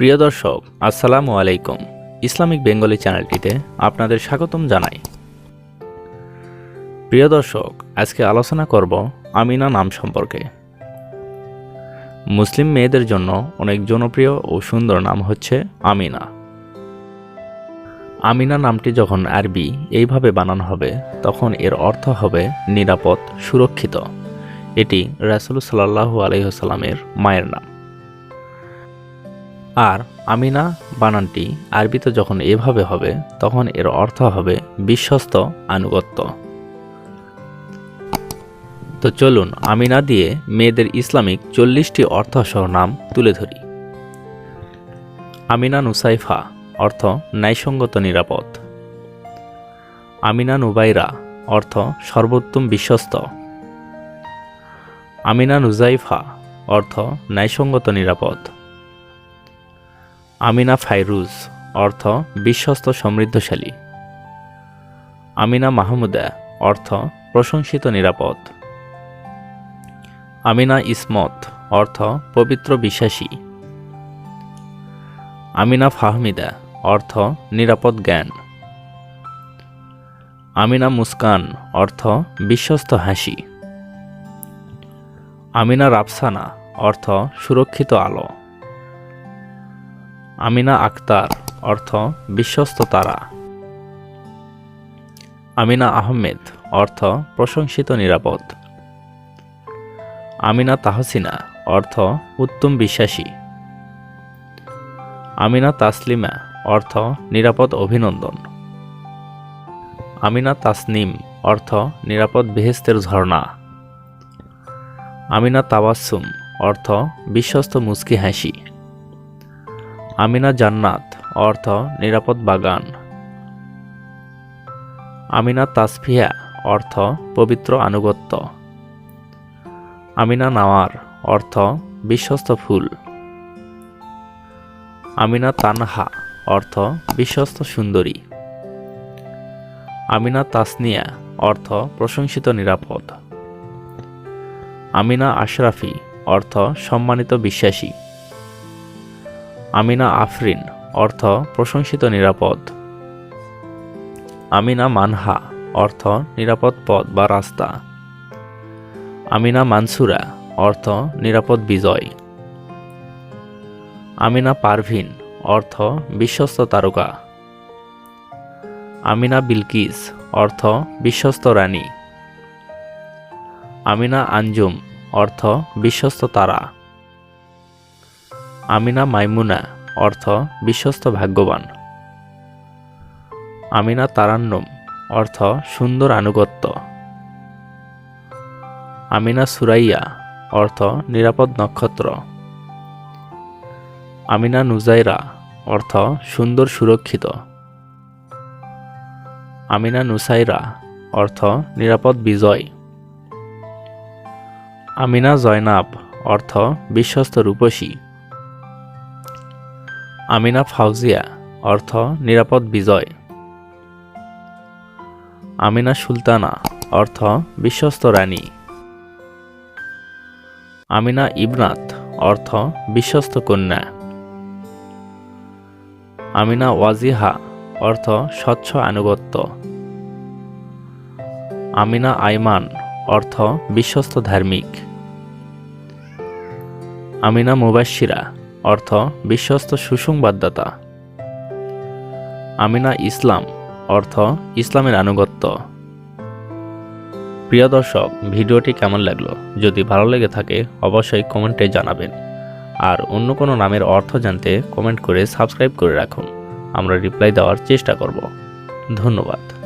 প্রিয় দর্শক, আসসালামু আলাইকুম। ইসলামিক বেঙ্গলি চ্যানেলটিতে আপনাদের স্বাগতম জানাই। প্রিয় দর্শক, আজকে আলোচনা করব আমিনা নাম সম্পর্কে। মুসলিম মেয়েদের জন্য অনেক জনপ্রিয় ও সুন্দর নাম হচ্ছে আমিনা। আমিনা নামটি যখন আরবি এইভাবে বানানো হবে, তখন এর অর্থ হবে নিরাপদ, সুরক্ষিত। এটি রাসুল সাল্লাহু আলহিহসাল্লামের মায়ের নাম। আর আমিনা বানানটি আরবিতে যখন এভাবে হবে, তখন এর অর্থ হবে বিশ্বস্ত আনুগত্য। তো চলুন আমিনা দিয়ে মেয়েদের ইসলামিক চল্লিশটি অর্থসহ নাম তুলে ধরি। আমিনা নুসাইফা, অর্থ ন্যায়সঙ্গত নিরাপদ। আমিনা নুবাইরা, অর্থ সর্বোত্তম বিশ্বস্ত। আমিনা নুজাইফা, অর্থ ন্যায়সঙ্গত নিরাপদ। আমিনা ফাইরুজ, অর্থ বিশ্বস্ত সমৃদ্ধশালী। আমিনা মাহমুদা, অর্থ প্রশংসিত নিরাপদ। আমিনা ইসমত, অর্থ পবিত্র বিশ্বাসী। আমিনা ফাহমিদা, অর্থ নিরাপদ জ্ঞান। আমিনা মুস্কান, অর্থ বিশ্বস্ত হাসি। আমিনা রাফসানা, অর্থ সুরক্ষিত আলো। আমিনা আক্তার, অর্থ বিশ্বস্ত তারা। আমিনা আহমেদ, অর্থ প্রশংসিত নিরাপদ। আমিনা তাহসিনা, অর্থ উত্তম বিশ্বাসী। আমিনা তাসলিমা, অর্থ নিরাপদ অভিনন্দন। আমিনা তাসনিম, অর্থ নিরাপদ বেহেস্তের ঝর্ণা। আমিনা তাবাসুম অর্থ বিশ্বস্ত মুস্কি হাসি। আমিনা জান্নাত, অর্থ নিরাপদ বাগান। আমিনা তাসফিয়া, অর্থ পবিত্র আনুগত্য। আমিনা নাওয়ার, অর্থ বিশ্বস্ত ফুল। আমিনা তানহা, অর্থ বিশ্বস্ত সুন্দরী। আমিনা তাসনিয়া, অর্থ প্রশংসিত নিরাপদ। আমিনা আশরাফি, অর্থ সম্মানিত বিশ্বাসী। আমিনা আফরিন, অর্থ প্রশংসিত নিরাপদ। আমিনা মানহা, অর্থ নিরাপদ পথ বা রাস্তা। আমিনা মানসুরা, অর্থ নিরাপদ বিজয়। আমিনা পারভিন, অর্থ বিশ্বস্ত তারকা। আমিনা বিলকিস, অর্থ বিশ্বস্ত রানী। আমিনা আঞ্জুম, অর্থ বিশ্বস্ত তারা। আমিনা মাইমুনা, অর্থ বিশ্বস্ত ভাগ্যবান। আমিনা তারান্নম, অর্থ সুন্দর আনুগত্য। আমিনা সুরাইয়া, অর্থ নিরাপদ নক্ষত্র। আমিনা নুজাইরা, অর্থ সুন্দর সুরক্ষিত। আমিনা নুসাইরা, অর্থ নিরাপদ বিজয়। আমিনা জয়নাব, অর্থ বিশ্বস্ত রূপসী। আমিনা ফাউজিয়া, অর্থ নিরাপদ বিজয়। আমিনা সুলতানা, অর্থ বিশ্বস্ত রানী। আমিনা ইবনাত অর্থ বিশ্বস্ত কন্যা। আমিনা ওয়াজিহা, অর্থ স্বচ্ছ আনুগত্য। আমিনা আইমান, অর্থ বিশ্বস্ত ধার্মিক। আমিনা মুবাশিরা অর্থ বিশ্বস্ত সুসংবাদদাতা। আমিনা ইসলাম, অর্থ ইসলামের আনুগত্য। প্রিয় দর্শক, ভিডিওটি কেমন লাগল? যদি ভালো লেগে থাকে, অবশ্যই কমেন্টে জানাবেন। আর অন্য কোনো নামের অর্থ জানতে কমেন্ট করে সাবস্ক্রাইব করে রাখুন। আমরা রিপ্লাই দেওয়ার চেষ্টা করব। ধন্যবাদ।